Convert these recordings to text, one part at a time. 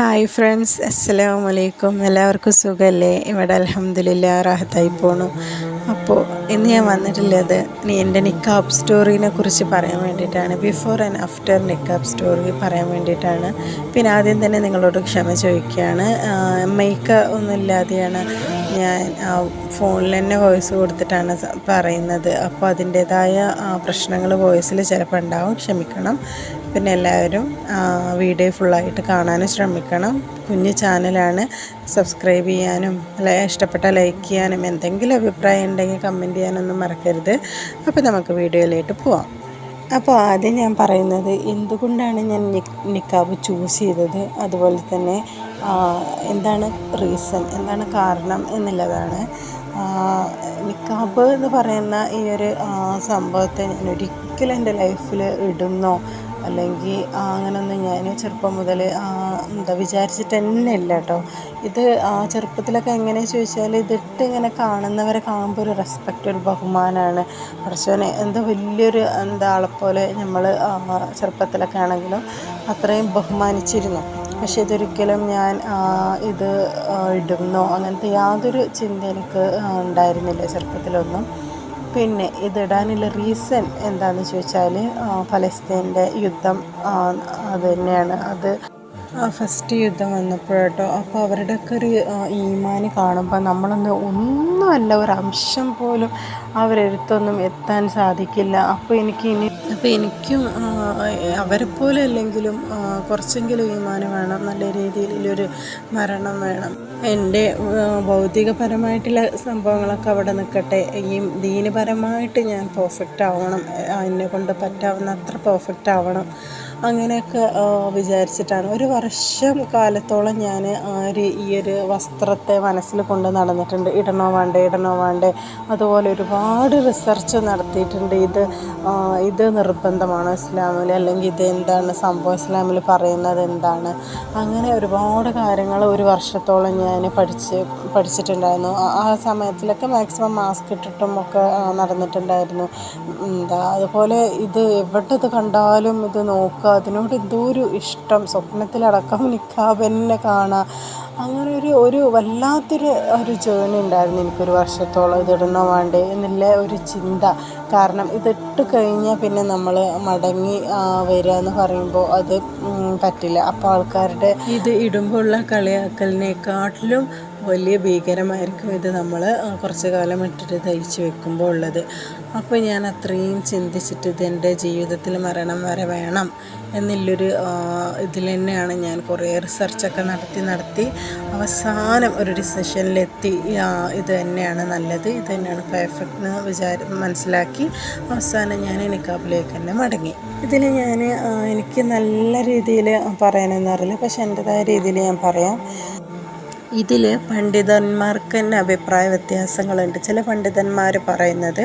Hi friends അസ്സലാമു അലൈക്കും എല്ലാവർക്കും സുഖമല്ലേ ഇവിടെ അലഹമ്മദില്ല റാഹത്തായി പോണു. അപ്പോൾ ഇന്ന് ഞാൻ വന്നിട്ടുള്ളത് എന്റെ നിക്കാബ് സ്റ്റോറീനെ കുറിച്ച് പറയാൻ വേണ്ടിയിട്ടാണ്. ബിഫോർ ആൻഡ് ആഫ്റ്റർ നിക്കാബ് സ്റ്റോറി പറയാൻ വേണ്ടിയിട്ടാണ്. പിന്നെ ആദ്യം തന്നെ നിങ്ങളോട് ക്ഷമ ചോദിക്കുകയാണ്. മേക്ക ഒന്നുമില്ലാതെയാണ് ഞാൻ ഫോണിൽ തന്നെ വോയിസ് കൊടുത്തിട്ടാണ് പറയുന്നത്. അപ്പോൾ അതിന്റേതായ പ്രശ്നങ്ങൾ വോയിസിൽ ചിലപ്പോൾ ഉണ്ടാവും. ക്ഷമിക്കണം. പിന്നെ എല്ലാവരും വീഡിയോ ഫുള്ളായിട്ട് കാണാനും ശ്രമിക്കണം. കുഞ്ഞ് ചാനലാണ് സബ്സ്ക്രൈബ് ചെയ്യാനും അല്ലെ ഇഷ്ടപ്പെട്ട ലൈക്ക് ചെയ്യാനും എന്തെങ്കിലും അഭിപ്രായം ഉണ്ടെങ്കിൽ കമന്റ് ചെയ്യാനൊന്നും മറക്കരുത്. അപ്പോൾ നമുക്ക് വീഡിയോയിലേക്ക് പോവാം. അപ്പോൾ ആദ്യം ഞാൻ പറയുന്നത് എന്തുകൊണ്ടാണ് ഞാൻ നിക്കാബ് ചൂസ് ചെയ്തത്? അതുപോലെ തന്നെ എന്താണ് റീസൺ എന്താണ് കാരണം എന്നുള്ളതാണ്. നിക്കാബ് എന്ന് പറയുന്ന ഈ ഒരു സംഭവത്തെ ഞാൻ ഒരിക്കലും എന്റെ ലൈഫിൽ ഇടുന്നോ അല്ലെങ്കിൽ അങ്ങനൊന്നും ഞാൻ ചെറുപ്പം മുതൽ എന്താ വിചാരിച്ചിട്ട് തന്നെ ഇല്ല കേട്ടോ. ഇത് ആ, ചെറുപ്പത്തിലൊക്കെ എങ്ങനെയാണെന്ന് ചോദിച്ചാൽ ഇതിട്ട് ഇങ്ങനെ കാണുന്നവരെ കാണുമ്പോൾ ഒരു റെസ്പെക്റ്റ് ഒരു ബഹുമാനമാണ് കുറച്ചോനെ എന്തോ വലിയൊരു എന്താ ആളെപ്പോലെ നമ്മൾ ചെറുപ്പത്തിലൊക്കെ ആണെങ്കിലും അത്രയും ബഹുമാനിച്ചിരുന്നു. പക്ഷേ ഇതൊരിക്കലും ഞാൻ ഇത് ഇടുന്നോ അങ്ങനത്തെ യാതൊരു ചിന്ത എനിക്ക് ഉണ്ടായിരുന്നില്ല ചെറുപ്പത്തിലൊന്നും. പിന്നെ ഇതിടാനുള്ള റീസൺ എന്താണെന്ന് ചോദിച്ചാൽ ഫലസ്തീന്റെ യുദ്ധം അത് തന്നെയാണ്. അത് ഫസ്റ്റ് യുദ്ധം വന്നപ്പോഴട്ടോ. അപ്പോൾ അവരുടെയൊക്കെ ഒരു ഈമാന് കാണുമ്പോൾ നമ്മളൊന്ന് ഒന്നുമല്ല ഒരു അംശം പോലും അവരെടുത്തൊന്നും എത്താൻ സാധിക്കില്ല. അപ്പോൾ എനിക്ക് ഇനി അപ്പോൾ എനിക്കും അവരെ പോലെ അല്ലെങ്കിലും കുറച്ചെങ്കിലും ഈമാന് വേണം നല്ല രീതിയിലൊരു മരണം വേണം. എന്റെ ഭൗതികപരമായിട്ടുള്ള സംഭവങ്ങളൊക്കെ അവിടെ നിൽക്കട്ടെ. ഈ ദീനപരമായിട്ട് ഞാൻ പെർഫെക്റ്റ് ആവണം. എന്നെ കൊണ്ട് പറ്റാവുന്ന അത്ര പെർഫെക്റ്റ് ആവണം. അങ്ങനെയൊക്കെ വിചാരിച്ചിട്ടാണ്. ഒരു വർഷം കാലത്തോളം ഞാൻ ആ ഒരു ഈ ഒരു വസ്ത്രത്തെ മനസ്സിൽ കൊണ്ട് നടന്നിട്ടുണ്ട്. ഇടണോ വേണ്ടേ ഇടണോ വേണ്ടേ. അതുപോലെ ഒരുപാട് റിസർച്ച് നടത്തിയിട്ടുണ്ട്. ഇത് ഇത് നിർബന്ധമാണ് ഇസ്ലാമിൽ അല്ലെങ്കിൽ ഇത് എന്താണ് സംഭവം ഇസ്ലാമിൽ പറയുന്നത് എന്താണ്? അങ്ങനെ ഒരുപാട് കാര്യങ്ങൾ ഒരു വർഷത്തോളം ഞാൻ പഠിച്ച് പഠിച്ചിട്ടുണ്ടായിരുന്നു. ആ- സമയത്തിലൊക്കെ മാക്സിമം മാസ്ക് ഇട്ടിട്ടും ഒക്കെ നടന്നിട്ടുണ്ടായിരുന്നു. എന്താ അതുപോലെ ഇത് എവിടെ ഇത് കണ്ടാലും ഇത് നോക്കുക. അതിനോട് എന്തോ ഒരു ഇഷ്ടം. സ്വപ്നത്തിലടക്കം നിൽക്കാതെ തന്നെ കാണുക. അങ്ങനെ ഒരു ഒരു വല്ലാത്തൊരു ഒരു ജേണി ഉണ്ടായിരുന്നു എനിക്കൊരു വർഷത്തോളം ഇതിടണോ വേണ്ടേ എന്നുള്ള ഒരു ചിന്ത. കാരണം ഇതിട്ട് കഴിഞ്ഞാൽ പിന്നെ നമ്മൾ മടങ്ങി വരിക എന്ന് പറയുമ്പോൾ അത് പറ്റില്ല. അപ്പോൾ ആൾക്കാരുടെ ഇത് ഇടുമ്പോൾ ഉള്ള കളിയാക്കലിനെക്കാട്ടിലും വലിയ ഭീകരമായിരിക്കും ഇത് നമ്മൾ കുറച്ച് കാലം ഇട്ടിട്ട് തയ്ച്ച് വെക്കുമ്പോൾ ഉള്ളത്. അപ്പോൾ ഞാൻ അത്രയും ചിന്തിച്ചിട്ട് ഇത് എന്റെ ജീവിതത്തിൽ മരണം വരെ വേണം എന്നുള്ളൊരു ഇതിൽ തന്നെയാണ് ഞാൻ കുറേ റിസർച്ചൊക്കെ നടത്തി നടത്തി അവസാനം ഒരു ഡിസിഷനിലെത്തി ഇത് തന്നെയാണ് നല്ലത് ഇത് തന്നെയാണ് പെർഫെക്റ്റ് എന്ന് വിചാരി മനസ്സിലാക്കി അവസാനം ഞാൻ നിക്കാബിലേക്ക് തന്നെ മടങ്ങി. ഇതിൽ ഞാൻ എനിക്ക് നല്ല രീതിയിൽ പറയാനൊന്നും അറിയില്ല പക്ഷെ എന്റെതായ രീതിയിൽ ഞാൻ പറയാം. ഇതിൽ പണ്ഡിതന്മാർക്ക് തന്നെ അഭിപ്രായ വ്യത്യാസങ്ങളുണ്ട്. ചില പണ്ഡിതന്മാർ പറയുന്നത്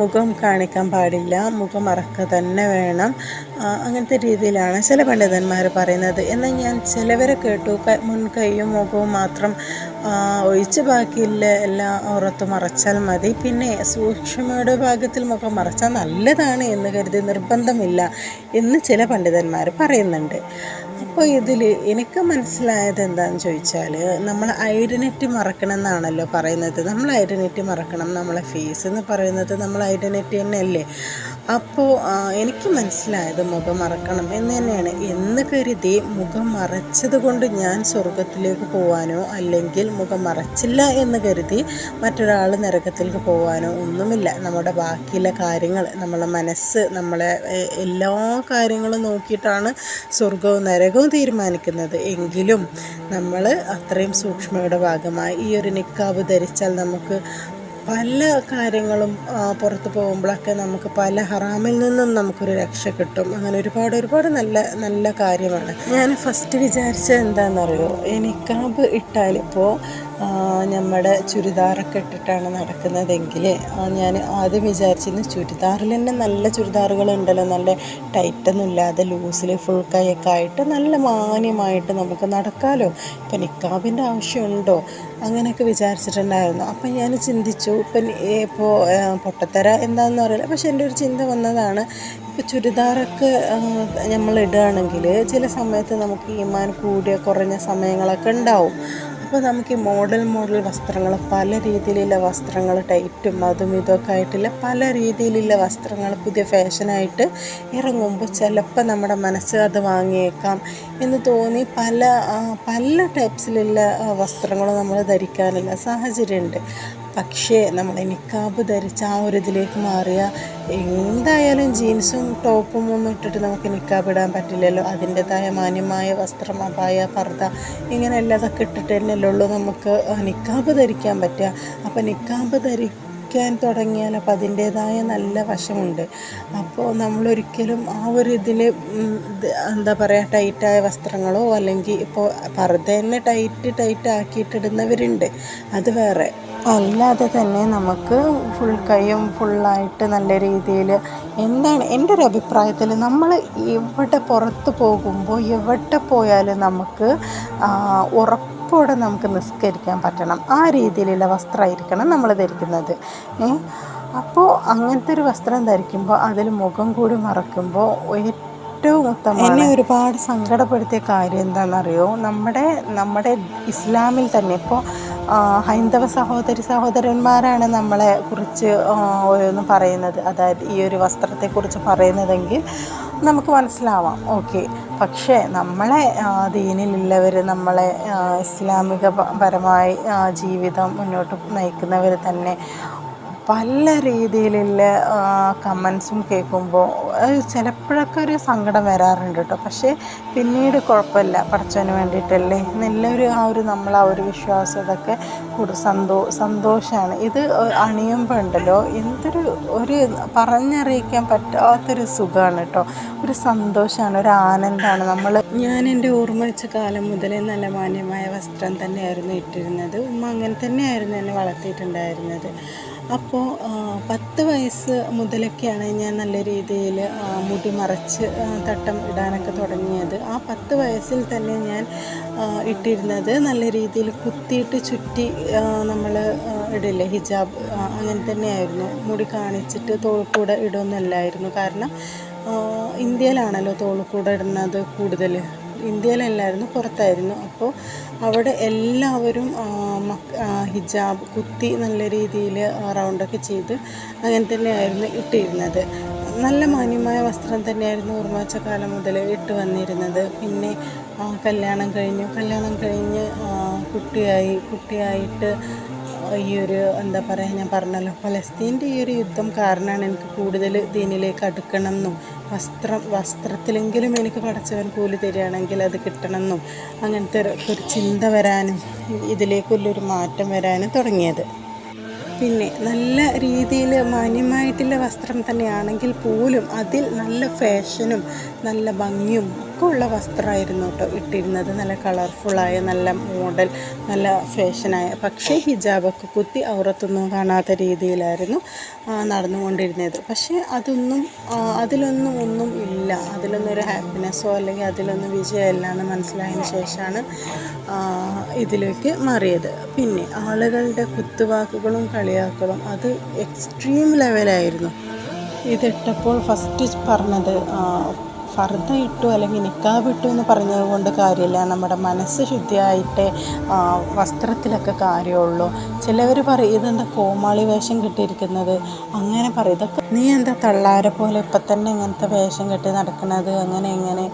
മുഖം കാണിക്കാൻ പാടില്ല മുഖം മറക്കുക തന്നെ വേണം അങ്ങനത്തെ രീതിയിലാണ് ചില പണ്ഡിതന്മാർ പറയുന്നത്. എന്നാൽ ഞാൻ ചിലവരെ കേട്ടു മുൻകൈയും മുഖവും മാത്രം ഒഴിച്ച് ബാക്കിയില്ല എല്ലാം ഉറത്ത് മറച്ചാൽ മതി. പിന്നെ സൂക്ഷ്മയുടെ ഭാഗത്തിൽ മുഖം മറച്ചാൽ നല്ലതാണ് എന്ന് കരുതി നിർബന്ധമില്ല എന്ന് ചില പണ്ഡിതന്മാർ പറയുന്നുണ്ട്. അപ്പോൾ ഇതിൽ എനിക്ക് മനസ്സിലായത് എന്താണെന്ന് ചോദിച്ചാൽ നമ്മൾ ഐഡന്റിറ്റി മറക്കണം എന്നാണല്ലോ പറയുന്നത്. നമ്മൾ ഐഡന്റിറ്റി മറക്കണം. നമ്മളെ ഫേസ് എന്ന് പറയുന്നത് നമ്മൾ ഐഡന്റിറ്റി തന്നെയല്ലേ? അപ്പോൾ എനിക്ക് മനസ്സിലായത് മുഖം മറക്കണം എന്ന് തന്നെയാണ്. എന്ന് കരുതി മുഖം മറച്ചത് കൊണ്ട് ഞാൻ സ്വർഗത്തിലേക്ക് പോകാനോ അല്ലെങ്കിൽ മുഖം മറച്ചില്ല എന്ന് കരുതി മറ്റൊരാൾ നരകത്തിലേക്ക് പോകാനോ ഒന്നുമില്ല. നമ്മുടെ ബാക്കിയുള്ള കാര്യങ്ങൾ നമ്മളെ മനസ്സ് നമ്മളെ എല്ലാ കാര്യങ്ങളും നോക്കിയിട്ടാണ് സ്വർഗവും നരകവും തീരുമാനിക്കുന്നത്. എങ്കിലും നമ്മൾ അത്രയും സൂക്ഷ്മയുടെ ഭാഗമായി ഈ ഒരു നിക്കാബ് ധരിച്ചാൽ നമുക്ക് പല കാര്യങ്ങളും പുറത്തു പോകുമ്പോഴൊക്കെ നമുക്ക് പല ഹറാമിൽ നിന്നും നമുക്കൊരു രക്ഷ കിട്ടും. അങ്ങനെ ഒരുപാട് ഒരുപാട് നല്ല നല്ല കാര്യമാണ്. ഞാൻ ഫസ്റ്റ് വിചാരിച്ചത് എന്താണെന്നറിയോ? ഈ നിക്കാബ് ഇട്ടാലിപ്പോൾ നമ്മുടെ ചുരിദാറൊക്കെ ഇട്ടിട്ടാണ് നടക്കുന്നതെങ്കിൽ ഞാൻ ആദ്യം വിചാരിച്ചിരുന്നു ചുരിദാറിൽ തന്നെ നല്ല ചുരിദാറുകളുണ്ടല്ലോ നല്ല ടൈറ്റൊന്നും ഇല്ലാതെ ലൂസിൽ ഫുൾ കൈയൊക്കെ ആയിട്ട് നല്ല മാന്യമായിട്ട് നമുക്ക് നടക്കാമല്ലോ ഇപ്പം നിക്കാബിന്റെ ആവശ്യമുണ്ടോ? അങ്ങനെയൊക്കെ വിചാരിച്ചിട്ടുണ്ടായിരുന്നു. അപ്പം ഞാൻ ചിന്തിച്ചു ഇപ്പം ഇപ്പോൾ പൊട്ടത്തര എന്താണെന്ന് അറിയില്ല. പക്ഷെ എന്റെ ഒരു ചിന്ത വന്നതാണ് ഇപ്പോൾ ചുരിദാറൊക്കെ നമ്മൾ ഇടുകയാണെങ്കിൽ ചില സമയത്ത് നമുക്ക് ഈമാൻ കൂടിയ കുറഞ്ഞ സമയങ്ങളൊക്കെ ഉണ്ടാവും. അപ്പോൾ നമുക്ക് ഈ മോഡൽ മോഡൽ വസ്ത്രങ്ങൾ പല രീതിയിലുള്ള വസ്ത്രങ്ങൾ ടൈറ്റും അതും ഇതൊക്കെ ആയിട്ടുള്ള പല രീതിയിലുള്ള വസ്ത്രങ്ങൾ പുതിയ ഫാഷനായിട്ട് ഇറങ്ങുമ്പോൾ ചിലപ്പോൾ നമ്മുടെ മനസ്സ് അത് വാങ്ങിയേക്കാം എന്ന് തോന്നി. പല പല ടൈപ്സിലുള്ള വസ്ത്രങ്ങളും നമ്മൾ ധരിക്കാനുള്ള സാഹചര്യമുണ്ട് പക്ഷേ നമ്മൾ നിക്കാബ് ധരിച്ച ആ ഒരു ഇതിലേക്ക് മാറിയ എന്തായാലും ജീൻസും ടോപ്പും ഒന്നും ഇട്ടിട്ട് നമുക്ക് നിക്കാബ് ഇടാൻ പറ്റില്ലല്ലോ. അതിന്റെതായ മാന്യമായ വസ്ത്രം അപായ പർദ്ദ ഇങ്ങനെ എല്ലാതൊക്കെ ഇട്ടിട്ട് തന്നെയല്ലേ ഉള്ളൂ നമുക്ക് നിക്കാബ് ധരിക്കാൻ പറ്റുക. അപ്പോൾ നിക്കാബ് ധരി ധരിക്കാൻ തുടങ്ങിയാൽ അപ്പോൾ അതിന്റേതായ നല്ല വശമുണ്ട്. അപ്പോൾ നമ്മളൊരിക്കലും ആ ഒരു ഇതിൽ എന്താ പറയുക ടൈറ്റായ വസ്ത്രങ്ങളോ അല്ലെങ്കിൽ ഇപ്പോൾ പർദ്ദ തന്നെ ടൈറ്റ് ടൈറ്റ് ആക്കിയിട്ടിടുന്നവരുണ്ട് അത് വേറെ. അല്ലാതെ തന്നെ നമുക്ക് ഫുൾ കൈയും ഫുള്ളായിട്ട് നല്ല രീതിയിൽ എന്താണ് എന്റെ ഒരു അഭിപ്രായത്തിൽ നമ്മൾ എവിടെ പുറത്ത് പോകുമ്പോൾ എവിടെ പോയാലും നമുക്ക് ഉറപ്പോടെ നമുക്ക് നിസ്കരിക്കാൻ പറ്റണം. ആ രീതിയിലുള്ള വസ്ത്രമായിരിക്കണം നമ്മൾ ധരിക്കുന്നത്. അപ്പോൾ അങ്ങനത്തെ ഒരു വസ്ത്രം ധരിക്കുമ്പോൾ അതിൽ മുഖം കൂടി മറക്കുമ്പോൾ ഏറ്റവും ഉത്തമം എന്നെ ഒരുപാട് സങ്കടപ്പെടുത്തിയ കാര്യം എന്താണെന്നറിയോ? നമ്മുടെ നമ്മുടെ ഇസ്ലാമിൽ തന്നെ ഇപ്പോൾ ഹൈന്ദവ സഹോദരി സഹോദരന്മാരാണ് നമ്മളെ കുറിച്ച് ഓരോന്ന് പറയുന്നത്. അതായത് ഈ ഒരു വസ്ത്രത്തെക്കുറിച്ച് പറയുന്നതെങ്കിൽ നമുക്ക് മനസ്സിലാവാം. ഓക്കെ. പക്ഷേ നമ്മളെ ദീനിലുള്ളവർ നമ്മളെ ഇസ്ലാമിക പരമായി ജീവിതം മുന്നോട്ട് നയിക്കുന്നവർ തന്നെ പല രീതിയിലുള്ള കമൻസും കേൾക്കുമ്പോൾ ചിലപ്പോഴൊക്കെ ഒരു സങ്കടം വരാറുണ്ട് കേട്ടോ. പക്ഷേ പിന്നീട് കുഴപ്പമില്ല. പഠിച്ചതിന് വേണ്ടിയിട്ടല്ലേ. നല്ലൊരു ആ ഒരു നമ്മൾ ആ ഒരു വിശ്വാസം ഇതൊക്കെ കൂടുതൽ സന്തോ സന്തോഷമാണ്. ഇത് അണിയുമ്പോൾ ഉണ്ടല്ലോ എന്തൊരു ഒരു പറഞ്ഞറിയിക്കാൻ പറ്റാത്തൊരു സുഖമാണ് കേട്ടോ. ഒരു സന്തോഷമാണ് ഒരു ആനന്ദമാണ്. നമ്മൾ ഞാൻ എന്റെ ഓർമ്മ വെച്ച കാലം മുതലേ നല്ല മാന്യമായ വസ്ത്രം തന്നെയായിരുന്നു ഇട്ടിരുന്നത്. ഉമ്മ അങ്ങനെ തന്നെയായിരുന്നു എന്നെ വളർത്തിയിട്ടുണ്ടായിരുന്നത്. അപ്പോൾ പത്ത് വയസ്സ് മുതലൊക്കെയാണ് ഞാൻ നല്ല രീതിയിൽ മുടി മറച്ച് തട്ടം ഇടാനൊക്കെ തുടങ്ങിയത്. ആ പത്ത് വയസ്സിൽ തന്നെ ഞാൻ ഇട്ടിരുന്നത് നല്ല രീതിയിൽ കുത്തിയിട്ട് ചുറ്റി നമ്മൾ ഇടില്ലേ ഹിജാബ് അങ്ങനെ തന്നെയായിരുന്നു. മുടി കാണിച്ചിട്ട് തോൾക്കൂടെ ഇടുമെന്നല്ലായിരുന്നു. കാരണം ഇന്ത്യയിലാണല്ലോ തോൾക്കൂടെ ഇടുന്നത് കൂടുതൽ ഇന്ത്യയിലല്ലായിരുന്നു പുറത്തായിരുന്നു. അപ്പോൾ അവിടെ എല്ലാവരും ഹിജാബ് കുത്തി നല്ല രീതിയിൽ റൗണ്ടൊക്കെ ചെയ്ത് അങ്ങനെ തന്നെയായിരുന്നു ഇട്ടിരുന്നത്. നല്ല മാന്യമായ വസ്ത്രം തന്നെയായിരുന്നു ഓർമ്മവച്ച കാലം മുതൽ ഇട്ട് വന്നിരുന്നത്. പിന്നെ കല്യാണം കഴിഞ്ഞു. കല്യാണം കഴിഞ്ഞ് കുട്ടിയായി കുട്ടിയായിട്ട് ഈ ഒരു എന്താ പറയുക ഞാൻ പറഞ്ഞല്ലോ ഫലസ്തീന്റെ ഈ ഒരു യുദ്ധം കാരണമാണ് എനിക്ക് കൂടുതൽ ദീനിലേക്ക് അടുക്കണം എന്നും വസ്ത്രം വസ്ത്രത്തിലെങ്കിലും എനിക്ക് പടച്ചവൻ കൂലി തരികയാണെങ്കിൽ അത് കിട്ടണമെന്നും അങ്ങനത്തെ ഒരു ചിന്ത വരാനും ഇതിലേക്കുള്ളൊരു മാറ്റം വരാനും തുടങ്ങിയത്. പിന്നെ നല്ല രീതിയിൽ മാന്യമായിട്ടുള്ള വസ്ത്രം തന്നെയാണെങ്കിൽ പോലും അതിൽ നല്ല ഫാഷനും നല്ല ഭംഗിയും ഒക്കെ ഉള്ള വസ്ത്രമായിരുന്നു കേട്ടോ ഇട്ടിരുന്നത്. നല്ല കളർഫുള്ളായ നല്ല മോഡൽ നല്ല ഫാഷനായ. പക്ഷേ ഹിജാബൊക്കെ കുത്തി ഔറത്തൊന്നും കാണാത്ത രീതിയിലായിരുന്നു നടന്നുകൊണ്ടിരുന്നത്. പക്ഷേ അതൊന്നും അതിലൊന്നും ഒന്നും ഇല്ല. അതിലൊന്നും ഒരു ഹാപ്പിനെസ്സോ അല്ലെങ്കിൽ അതിലൊന്നും വിജയമല്ല എന്ന് മനസ്സിലായതിന് ശേഷമാണ് ഇതിലേക്ക് മാറിയത്. പിന്നെ ആളുകളുടെ കുത്തുവാക്കുകളും കളിയാക്കലും. അത് എക്സ്ട്രീം ലെവലായിരുന്നു ഇതിട്ടപ്പോൾ ഫസ്റ്റ് പറഞ്ഞത് ഫർദ ഇട്ടു അല്ലെങ്കിൽ നിക്കാബ് ഇട്ടു എന്ന് പറഞ്ഞത് കൊണ്ട് കാര്യമില്ല. നമ്മുടെ മനസ്സ് ശുദ്ധിയായിട്ട് വസ്ത്രത്തിലൊക്കെ കാര്യമുള്ളൂ. ചിലവർ പറയും ഇതെന്താ കോമാളി വേഷം കിട്ടിയിരിക്കുന്നത്? അങ്ങനെ പറയും. ഇതൊക്കെ നീ എന്താ തള്ളാരെ പോലെ ഇപ്പം തന്നെ ഇങ്ങനത്തെ വേഷം കെട്ടി നടക്കുന്നത് അങ്ങനെ ഇങ്ങനെ.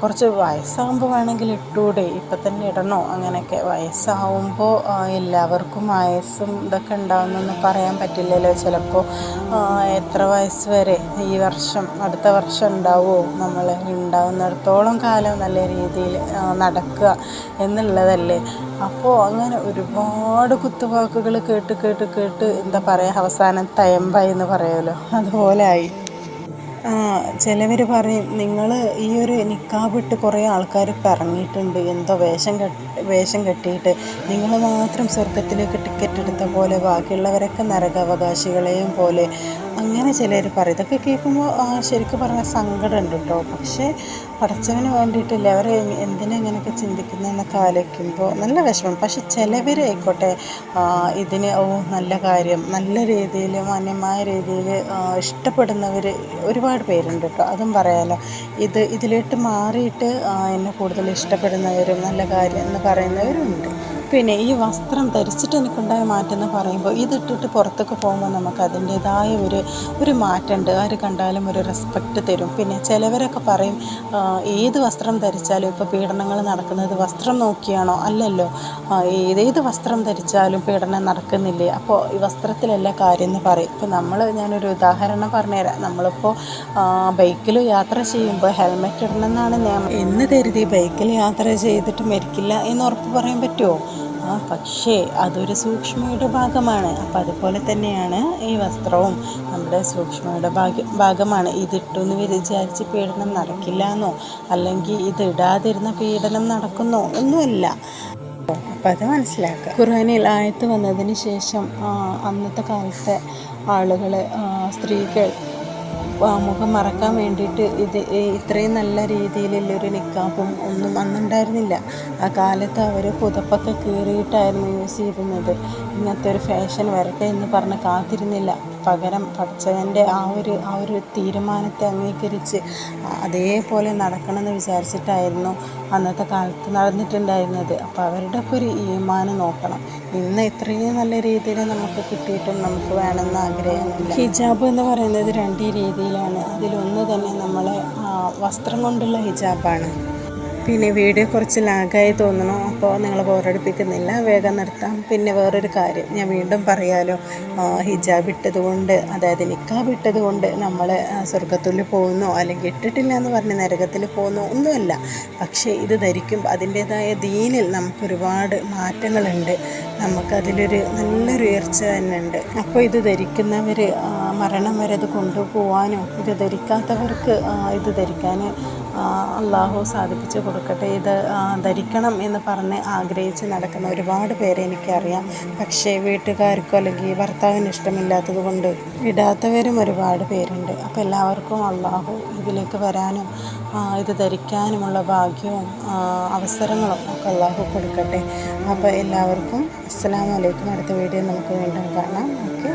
കുറച്ച് വയസ്സാകുമ്പോൾ വേണമെങ്കിൽ ഇട്ടൂടെ. ഇപ്പം തന്നെ ഇടണോ? അങ്ങനെയൊക്കെ. വയസ്സാവുമ്പോൾ എല്ലാവർക്കും വയസ്സും ഇതൊക്കെ ഉണ്ടാവുമെന്നൊന്നും പറയാൻ പറ്റില്ലല്ലോ ചിലപ്പോൾ എത്ര വയസ്സ് വരെ? ഈ വർഷം അടുത്ത വർഷം ഉണ്ടാവുമോ? നമ്മൾ ഉണ്ടാകുന്നിടത്തോളം കാലം നല്ല രീതിയിൽ നടക്കുക എന്നുള്ളതല്ലേ. അപ്പോൾ അങ്ങനെ ഒരുപാട് കുത്തുവാക്കുകൾ കേട്ട് കേട്ട് കേട്ട് എന്താ പറയുക അവസാനം തയമ്പായി എന്ന് പറയുമല്ലോ അതുപോലെ ആയി. ചിലവർ പറയും നിങ്ങൾ ഈ ഒരു നിക്കാബ് ഇട്ട് കുറേ ആൾക്കാർ പറഞ്ഞിട്ടുണ്ട് എന്തോ വേഷം കെട്ടി വേഷം കെട്ടിയിട്ട്. നിങ്ങൾ മാത്രം സ്വർഗത്തിലേക്ക് ടിക്കറ്റ് എടുത്ത പോലെ ബാക്കിയുള്ളവരൊക്കെ നരകാവകാശികളെയും പോലെ അങ്ങനെ ചിലർ പറയും. ഇതൊക്കെ കേൾക്കുമ്പോൾ ശരിക്കും പറഞ്ഞാൽ സങ്കടമുണ്ട് കേട്ടോ പക്ഷേ പഠിച്ചവന് വേണ്ടിയിട്ടില്ല അവർ എന്തിനാ ഇങ്ങനെയൊക്കെ ചിന്തിക്കുന്നതെന്നൊക്കെ ആലോചിക്കുമ്പോൾ നല്ല വിഷമം. പക്ഷെ ചിലവരായിക്കോട്ടെ ഇതിന് ഓ നല്ല കാര്യം നല്ല രീതിയിൽ മാന്യമായ രീതിയിൽ ഇഷ്ടപ്പെടുന്നവർ ഒരുപാട് പേരുണ്ട് കേട്ടോ അതും പറയാമല്ലോ ഇത് ഇതിലോട്ട് മാറിയിട്ട് എന്നെ കൂടുതൽ ഇഷ്ടപ്പെടുന്നവരും നല്ല കാര്യം എന്ന് പറയുന്നവരും ഉണ്ട് പിന്നെ ഈ വസ്ത്രം ധരിച്ചിട്ട് എനിക്കുണ്ടായ മാറ്റം എന്ന് പറയുമ്പോൾ ഇതിട്ടിട്ട് പുറത്തൊക്കെ പോകുമ്പോൾ നമുക്ക് അതിന്റേതായ ഒരു ഒരു മാറ്റമുണ്ട്. ആര് കണ്ടാലും ഒരു റെസ്പെക്റ്റ് തരും. പിന്നെ ചിലവരൊക്കെ പറയും ഏത് വസ്ത്രം ധരിച്ചാലും ഇപ്പോൾ പീഡനങ്ങൾ നടക്കുന്നത് വസ്ത്രം നോക്കിയാണോ? അല്ലല്ലോ. ഏതേത് വസ്ത്രം ധരിച്ചാലും പീഡനം നടക്കുന്നില്ലേ? അപ്പോൾ ഈ വസ്ത്രത്തിലല്ല കാര്യം എന്ന് പറയും. ഇപ്പോൾ നമ്മൾ ഞാനൊരു ഉദാഹരണം പറഞ്ഞുതരാം. നമ്മളിപ്പോൾ ബൈക്കിൽ യാത്ര ചെയ്യുമ്പോൾ ഹെൽമെറ്റ് ഇടണമെന്നാണ് ഞാൻ എന്ന് കരുതി ബൈക്കിൽ യാത്ര ചെയ്തിട്ട് മരിക്കില്ല എന്ന് ഉറപ്പ് പറയാൻ പറ്റുമോ പക്ഷേ അതൊരു സൂക്ഷ്മയുടെ ഭാഗമാണ്. അപ്പം അതുപോലെ തന്നെയാണ് ഈ വസ്ത്രവും നമ്മുടെ സൂക്ഷ്മയുടെ ഭാഗ്യ ഭാഗമാണ്. ഇതിട്ടു എന്ന് വിചാരിച്ച് പീഡനം നടക്കില്ല എന്നോ അല്ലെങ്കിൽ ഇത് ഇടാതിരുന്ന പീഡനം നടക്കുന്നോ? ഒന്നുമല്ല. അപ്പം അത് മനസ്സിലാക്കുക ഖുർആനിൽ ആയത്ത് വന്നതിന് ശേഷം അന്നത്തെ കാലത്തെ ആളുകൾ സ്ത്രീകൾ മുഖം മറക്കാൻ വേണ്ടിയിട്ട് ഇത് ഇത്രയും നല്ല രീതിയിലുള്ളൊരു നിക്കാപ്പും ഒന്നും അന്നുണ്ടായിരുന്നില്ല. ആ കാലത്ത് അവർ പുതപ്പൊക്കെ കീറിയിട്ടായിരുന്നു യൂസ് ചെയ്തിരുന്നത് ഇങ്ങനത്തെ ഒരു ഫാഷൻ വരട്ടെ എന്ന് പറഞ്ഞ് കാത്തിരുന്നില്ല. പകരം പഠിച്ചവന്റെ ആ ഒരു ആ ഒരു തീരുമാനത്തെ അംഗീകരിച്ച് അതേപോലെ നടക്കണമെന്ന് വിചാരിച്ചിട്ടായിരുന്നു അന്നത്തെ കാലത്ത് നടന്നിട്ടുണ്ടായിരുന്നത്. അപ്പോൾ അവരുടെയൊക്കെ ഒരു ഈമാനം നോക്കണം. ഇന്ന് ഇത്രയും നല്ല രീതിയിൽ നമുക്ക് കിട്ടിയിട്ടും നമുക്ക് വേണമെന്ന് ആഗ്രഹമില്ല. ഹിജാബ് എന്ന് പറയുന്നത് രണ്ട് രീതിയിലാണ് അതിലൊന്ന് തന്നെ നമ്മളെ വസ്ത്രം കൊണ്ടുള്ള ഹിജാബാണ്. പിന്നെ വീഡിയോ കുറച്ച് ലാഗായി തോന്നണോ. അപ്പോൾ നിങ്ങൾ ബോറടിപ്പിക്കുന്നില്ല. വേഗം നിർത്താം. പിന്നെ വേറൊരു കാര്യം. ഞാൻ വീണ്ടും പറയാലോ ഹിജാബ് ഇട്ടതുകൊണ്ട് അതായത് നിക്കാബ് ഇട്ടതുകൊണ്ട് നമ്മൾ സ്വർഗത്തിൽ പോകുന്നു അല്ലെങ്കിൽ ഇട്ടിട്ടില്ല എന്ന് പറഞ്ഞ് നരകത്തിൽ പോകുന്നു ഒന്നുമല്ല. പക്ഷേ ഇത് ധരിക്കുമ്പോൾ അതിന്റേതായ ദീനിൽ നമുക്കൊരുപാട് മാറ്റങ്ങളുണ്ട്. നമുക്കതിലൊരു നല്ലൊരു ഉയർച്ച തന്നെ ഉണ്ട് അപ്പോൾ ഇത് ധരിക്കുന്നവർ മരണം വരെ അത് കൊണ്ടുപോകാനും ഇത് ധരിക്കാത്തവർക്ക് ഇത് ധരിക്കാൻ അള്ളാഹു സാധിപ്പിച്ച് കൊടുക്കട്ടെ. ഇത് ധരിക്കണം എന്ന് പറഞ്ഞ് ആഗ്രഹിച്ച് നടക്കുന്ന ഒരുപാട് പേരെ എനിക്കറിയാം. പക്ഷേ വീട്ടുകാർക്കോ അല്ലെങ്കിൽ ഭർത്താവിന് ഇഷ്ടമില്ലാത്തത് കൊണ്ട് ഇടാത്തവരും ഒരുപാട് പേരുണ്ട്. അപ്പോൾ എല്ലാവർക്കും അള്ളാഹു ഇതിലേക്ക് വരാനും ഇത് ധരിക്കാനുമുള്ള ഭാഗ്യവും അവസരങ്ങളും ഒക്കെ അള്ളാഹു കൊടുക്കട്ടെ. അപ്പോൾ എല്ലാവർക്കും അസ്സാം വലൈക്കും അടുത്ത വീഡിയോ നമുക്ക് വീണ്ടും കാണാം. ഓക്കെ.